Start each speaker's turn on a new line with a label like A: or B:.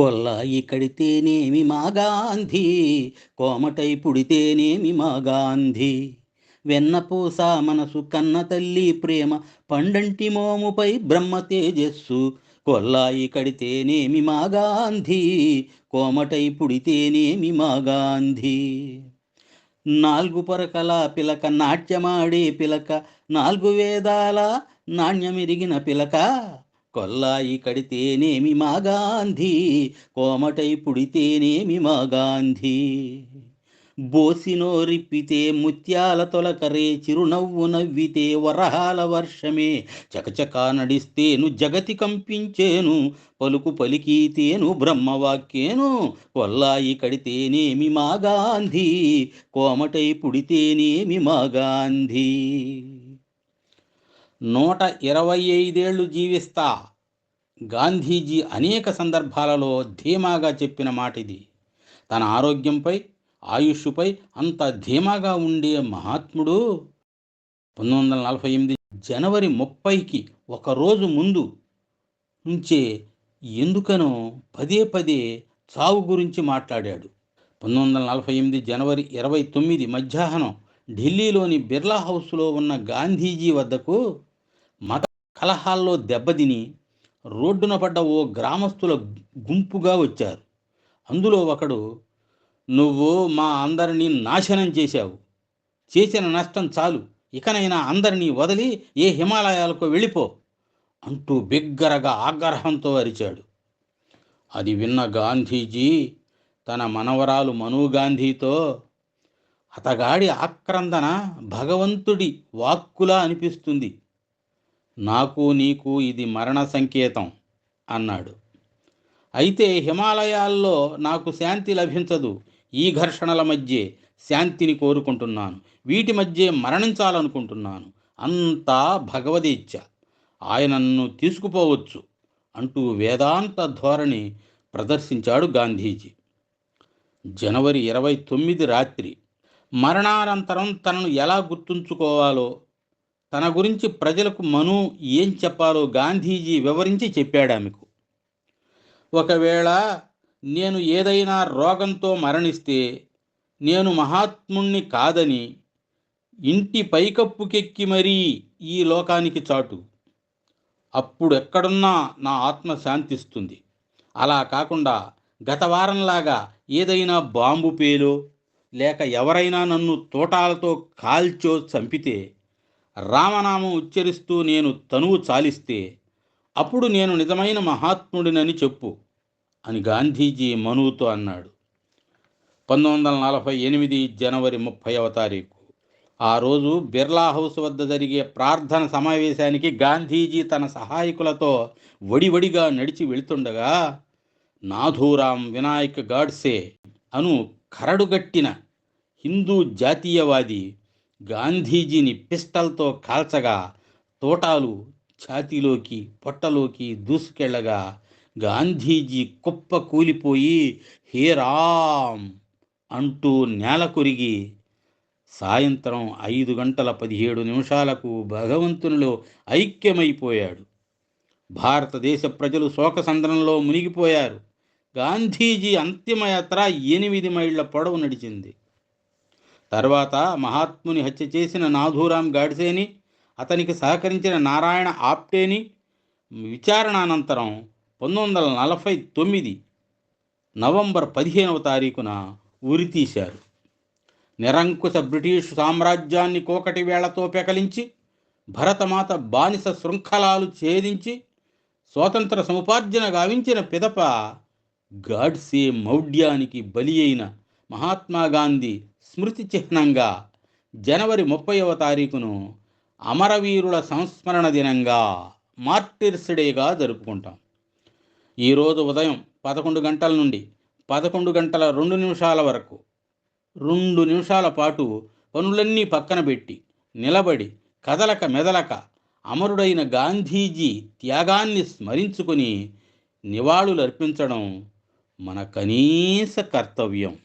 A: కొల్లాయి కడితేనేమి మా గాంధీ? కోమటై పుడితేనేమి మా గాంధీ? వెన్నపూస మనసు కన్న తల్లి ప్రేమ పండంటి మోముపై బ్రహ్మ తేజస్సు కొల్లాయి కడితేనేమి మా గాంధీ? కోమటై పుడితేనేమి మా గాంధీ? నాలుగు పరకల పిలక నాట్యమాడే పిలక నాలుగు వేదాల నాణ్యమిరిగిన పిలక కొల్లాయి కడితేనేమి మా గాంధీ కోమటై పుడితేనేమి మా గాంధీ. బోసినోరిప్పితే ముత్యాల తొలకరే చిరునవ్వు నవ్వితే వరహాల వర్షమే. చకచకా నడిస్తేను జగతి కంపించేను పలుకు పలికితేను బ్రహ్మవాక్యేను. కొల్లాయి కడితేనేమి మా గాంధీ కోమటై పుడితేనేమి మా గాంధీ. నూట ఇరవై ఐదేళ్ళు జీవిస్తా. గాంధీజీ అనేక సందర్భాలలో ధీమాగా చెప్పిన మాట ఇది తన ఆరోగ్యంపై ఆయుష్పై అంత ధీమాగా ఉండే మహాత్ముడు పంతొమ్మిది వందల నలభై ఎనిమిది జనవరి ముప్పైకి ఒక రోజు ముందు నుంచే ఎందుకనో పదే పదే చావు గురించి మాట్లాడాడు. పంతొమ్మిది వందల నలభై ఎనిమిది జనవరి ఇరవై తొమ్మిది మధ్యాహ్నం ఢిల్లీలోని బిర్లా హౌస్లో ఉన్న గాంధీజీ వద్దకు మత కలహాల్లో దెబ్బతిని రోడ్డున పడ్డ ఓ గ్రామస్తుల గుంపుగా వచ్చారు. అందులో ఒకడు నువ్వు మా అందరినీ నాశనం చేశావు. చేసిన నష్టం చాలు. ఇకనైనా అందరినీ వదిలి ఏ హిమాలయాలకు వెళ్ళిపో అంటూ బిగ్గరగా ఆగ్రహంతో అరిచాడు. అది విన్న గాంధీజీ తన మనవరాలు మనుగాంధీతో అతగాడి ఆక్రందన భగవంతుడి వాక్కులా అనిపిస్తుంది. నాకు నీకు ఇది మరణ సంకేతం అన్నాడు. అయితే హిమాలయాల్లో నాకు శాంతి లభించదు. ఈ ఘర్షణల మధ్య శాంతిని కోరుకుంటున్నాను. వీటి మధ్య మరణించాలనుకుంటున్నాను. అంతా భగవదీచ్ఛ ఆయనను తీసుకుపోవచ్చు అంటూ వేదాంత ధోరణి ప్రదర్శించాడు గాంధీజీ. జనవరి ఇరవై తొమ్మిది రాత్రి మరణానంతరం తనను ఎలా గుర్తుంచుకోవాలో తన గురించి ప్రజలకు మను ఏం చెప్పాలో గాంధీజీ వివరించి చెప్పాడు ఆమెకు. ఒకవేళ నేను ఏదైనా రోగంతో మరణిస్తే నేను మహాత్ముణ్ణి కాదని ఇంటి పైకప్పుకెక్కి మరీ ఈ లోకానికి చాటు. అప్పుడు ఎక్కడున్నా నా ఆత్మ శాంతిస్తుంది. అలా కాకుండా గత వారంలాగా ఏదైనా బాంబు పేలో లేక ఎవరైనా నన్ను తోటాలతో కాల్చో చంపితే రామనామం ఉచ్చరిస్తూ నేను తనువు చాలిస్తే అప్పుడు నేను నిజమైన మహాత్ముడినని చెప్పు అని గాంధీజీ మనువుతో అన్నాడు. పంతొమ్మిది వందల నలభై ఎనిమిది జనవరి ముప్పైవ తారీఖు. ఆ రోజు బిర్లా హౌస్ వద్ద జరిగే ప్రార్థన సమావేశానికి గాంధీజీ తన సహాయకులతో వడివడిగా నడిచి వెళుతుండగా నాథూరాం వినాయక్ గాడ్సే అను కరడుగట్టిన హిందూ జాతీయవాది గాంధీజీని పిస్టల్తో కాల్చగా తోటాలు ఛాతీలోకి పొట్టలోకి దూసుకెళ్ళగా గాంధీజీ కుప్ప కూలిపోయి హే రామ్ అంటూ నేల కొరిగి సాయంత్రం ఐదు గంటల పదిహేడు నిమిషాలకు భగవంతునిలో ఐక్యమైపోయాడు. భారతదేశ ప్రజలు శోకసంద్రంలో మునిగిపోయారు. గాంధీజీ అంతిమయాత్ర ఎనిమిది మైళ్ళ పొడవు నడిచింది. తర్వాత మహాత్ముని హత్య చేసిన నాథూరాం గాడ్సేని అతనికి సహకరించిన నారాయణ ఆప్టేని విచారణ అనంతరం పంతొమ్మిది వందల నలభై తొమ్మిది నవంబర్ పదిహేనవ తారీఖున ఉరితీశారు నిరంకుశ బ్రిటిష్ సామ్రాజ్యాన్ని కోకటి వేళతో పెకలించి భరతమాత బానిస శృంఖలాలు ఛేదించి స్వాతంత్ర సముపార్జన గావించిన పిదప గాడ్సే మౌఢ్యానికి బలి అయిన మహాత్మా గాంధీ స్మృతి చిహ్నంగా జనవరి ముప్పైవ తారీఖును అమరవీరుల సంస్మరణ దినంగా మార్టిర్స్ డేగా జరుపుకుంటాం. ఈరోజు ఉదయం పదకొండు గంటల నుండి పదకొండు గంటల రెండు నిమిషాల వరకు రెండు నిమిషాల పాటు పనులన్నీ పక్కన పెట్టి నిలబడి కదలక మెదలక అమరుడైన గాంధీజీ త్యాగాన్ని స్మరించుకొని నివాళులర్పించడం మన కనీస కర్తవ్యం.